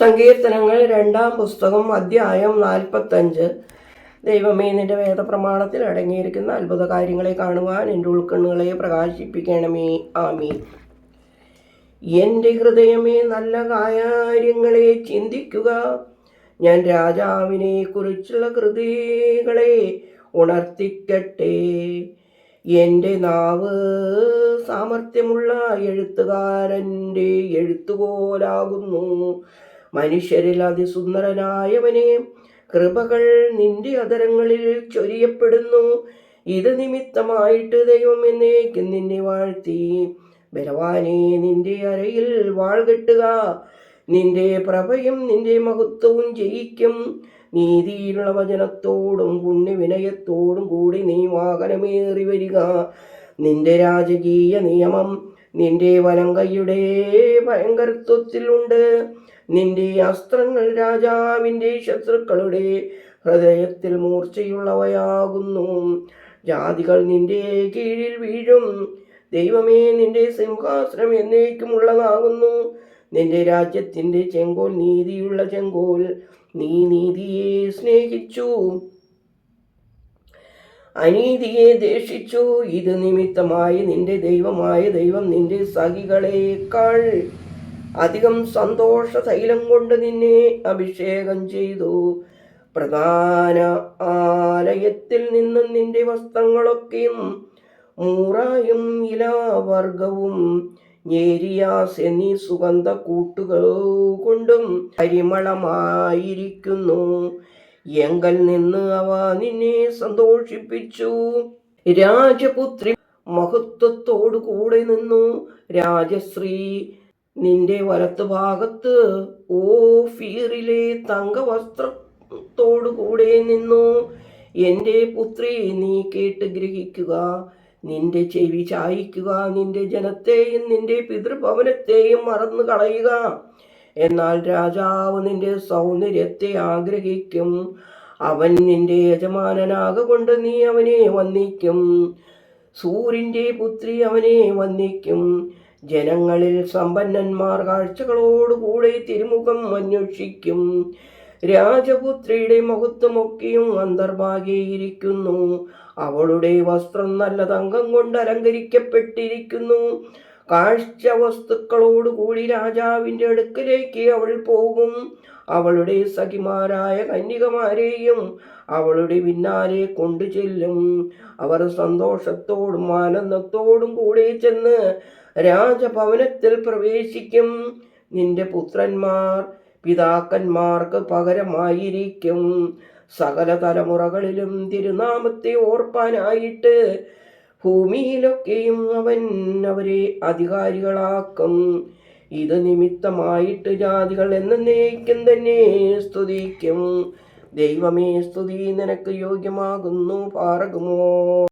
സങ്കീർത്തനങ്ങൾ രണ്ടാം പുസ്തകം അധ്യായം നാൽപ്പത്തഞ്ച്. ദൈവമേ നിന്റെ വേദപ്രമാണത്തിൽ അടങ്ങിയിരിക്കുന്ന അത്ഭുത കാര്യങ്ങളെ കാണുവാൻ എന്റെ ഉൾക്കണ്ണുകളെ പ്രകാശിപ്പിക്കണമേ. ആമീ എന്റെ ഹൃദയമേ നല്ല കാര്യങ്ങളെ ചിന്തിക്കുക. ഞാൻ രാജാവിനെ കുറിച്ചുള്ള കൃതികളെ ഉണർത്തിക്കട്ടെ. എന്റെ നാവ് സാമർഥ്യമുള്ള എഴുത്തുകാരന്റെ എഴുത്തുപോലാകുന്നു മനുഷ്യരിൽ അതിസുന്ദരനായവനെ കൃപകൾ നിന്റെ അതരങ്ങളിൽ ചൊരിയപ്പെടുന്നു. ഇത് നിമിത്തമായിട്ട് ദൈവം എന്നേക്കും നിന്നെ വാഴ്ത്തി. ബലവാനെ നിന്റെ അരയിൽ വാൾ കെട്ടുക നിന്റെ പ്രഭയും നിന്റെ മഹത്വവും ജയിക്കും. നീതിയിലുള്ള വചനത്തോടും പുണ്യവിനയത്തോടും കൂടി നീ വാഹനമേറി വരിക. നിന്റെ രാജകീയ നിയമം നിന്റെ വലങ്കയുടെ ഭയങ്കരത്വത്തിലുണ്ട്. നിന്റെ അസ്ത്രങ്ങൾ രാജാവിന്റെ ശത്രുക്കളുടെ ഹൃദയത്തിൽ മൂർച്ചയുള്ളവയാകുന്നു. ജാതികൾ നിന്റെ കീഴിൽ വീഴും. ദൈവമേ നിന്റെ സിംഹാസനം എന്നേക്കുമുള്ളതാകുന്നു. നിന്റെ രാജ്യത്തിന്റെ ചെങ്കോൽ നീതിയുള്ള ചെങ്കോൽ നീ നീതിയെ സ്നേഹിച്ചു. അനീതിയെ ദേഷിച്ചു ഇത് നിമിത്തമായി നിന്റെ ദൈവമായ ദൈവം നിന്റെ സഖികളേക്കാൾ അധികം സന്തോഷ തൈലം കൊണ്ട് നിന്നെ അഭിഷേകം ചെയ്തു. പ്രധാന ആലയത്തിൽ നിന്നും നിന്റെ വസ്ത്രങ്ങളൊക്കെയും മൂറായും ഇലാവർഗവും ഞേരിയാസ് എന്നീ സുഗന്ധ കൂട്ടുകൾ കൊണ്ടും പരിമളമായിരിക്കുന്നു. എങ്കൽ നിന്ന് അവ നിന്നെ സന്തോഷിപ്പിച്ചു. രാജപുത്രി മഹത്വത്തോടു കൂടെ നിന്നു. രാജശ്രീ നിന്റെ വലത്തുഭാഗത്ത് ഓഫീറിലെ തങ്കവസ്ത്രത്തോടു കൂടെ നിന്നു. എന്റെ പുത്രി നീ കേട്ട് ഗ്രഹിക്കുക. നിന്റെ ചെവി ചായിക്കുക. നിന്റെ ജനത്തെയും നിന്റെ പിതൃഭവനത്തെയും മറന്നു കളയുക. എന്നാൽ രാജാവ് നിന്റെ സൗന്ദര്യത്തെ ആഗ്രഹിക്കും. അവൻ നിന്റെ യജമാനനാകൊണ്ട് നീ അവനെ വന്ദിക്കും. സൂര്യന്റെ പുത്രി അവനെ വന്ദിക്കും. ജനങ്ങളിൽ സമ്പന്നന്മാർ കാഴ്ചകളോടുകൂടെ തിരുമുഖം അന്വേഷിക്കും. രാജപുത്രിയുടെ മഹത്വമൊക്കെയും അന്തർഭാഗിയിരിക്കുന്നു അവളുടെ വസ്ത്രം നല്ല തങ്കം കൊണ്ട് അലങ്കരിക്കപ്പെട്ടിരിക്കുന്നു. കാഴ്ച വസ്തുക്കളോടുകൂടി രാജാവിന്റെ അടുക്കലേക്ക് അവൾ പോകും. അവളുടെ സഖിമാരായ കന്യകമാരെയും അവളുടെ പിന്നാലെ കൊണ്ടു ചെല്ലും. അവർ സന്തോഷത്തോടും ആനന്ദത്തോടും കൂടെ ചെന്ന് രാജഭവനത്തിൽ പ്രവേശിക്കും. നിന്റെ പുത്രന്മാർ പിതാക്കന്മാർക്ക് പകരമായിരിക്കും. സകല തലമുറകളിലും തിരുനാമത്തെ ഓർപ്പാനായിട്ട് ഭൂമിയിലൊക്കെയും അവൻ അവരെ അധികാരികളാക്കും. ഇത് നിമിത്തമായിട്ട് ജാതികൾ എന്നേക്കും തന്നെ സ്തുതിക്കും. ദൈവമേ സ്തുതി നിനക്ക് യോഗ്യമാകുന്നു പാറകുമോ?